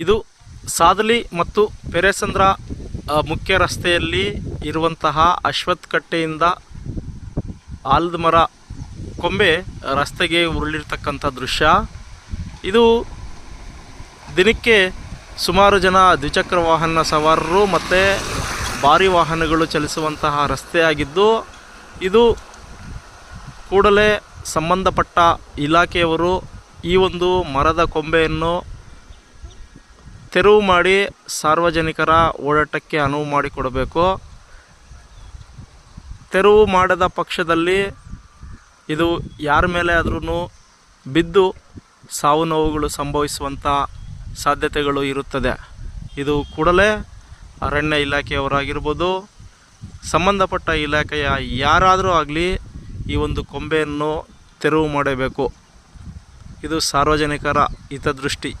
ಇದು ಸಾದಲಿ ಮತ್ತು ಪೆರೆಸಂದ್ರ ಮುಖ್ಯ ರಸ್ತೆಯಲ್ಲಿ ಇರುವಂತಹ ಅಶ್ವತ್ಥ ಕಟ್ಟೆಯಿಂದ ಆಲದ ಮರ ಕೊಂಬೆ ರಸ್ತೆಗೆ ಉರುಳಿರ್ತಕ್ಕಂಥ ದೃಶ್ಯ. ಇದು ದಿನಕ್ಕೆ ಸುಮಾರು ಜನ ದ್ವಿಚಕ್ರ ವಾಹನ ಸವಾರರು ಮತ್ತು ಭಾರಿ ವಾಹನಗಳು ಚಲಿಸುವಂತಹ ರಸ್ತೆಯಾಗಿದ್ದು ಇದು ಕೂಡಲೇ ಸಂಬಂಧಪಟ್ಟ ಇಲಾಖೆಯವರು ಈ ಒಂದು ಮರದ ಕೊಂಬೆಯನ್ನು ತೆರವು ಮಾಡಿ ಸಾರ್ವಜನಿಕರ ಓಡಾಟಕ್ಕೆ ಅನುವು ಮಾಡಿಕೊಡಬೇಕು. ತೆರವು ಮಾಡದ ಪಕ್ಷದಲ್ಲಿ ಇದು ಯಾರ ಮೇಲೆ ಆದ್ರೂ ಬಿದ್ದು ಸಾವು ನೋವುಗಳು ಸಂಭವಿಸುವಂಥ ಸಾಧ್ಯತೆಗಳು ಇರುತ್ತದೆ. ಇದು ಕೂಡಲೇ ಅರಣ್ಯ ಇಲಾಖೆಯವರಾಗಿರ್ಬೋದು, ಸಂಬಂಧಪಟ್ಟ ಇಲಾಖೆಯ ಯಾರಾದರೂ ಆಗಲಿ ಈ ಒಂದು ಕೊಂಬೆಯನ್ನು ತೆರವು ಮಾಡಬೇಕು. ಇದು ಸಾರ್ವಜನಿಕರ ಹಿತದೃಷ್ಟಿ.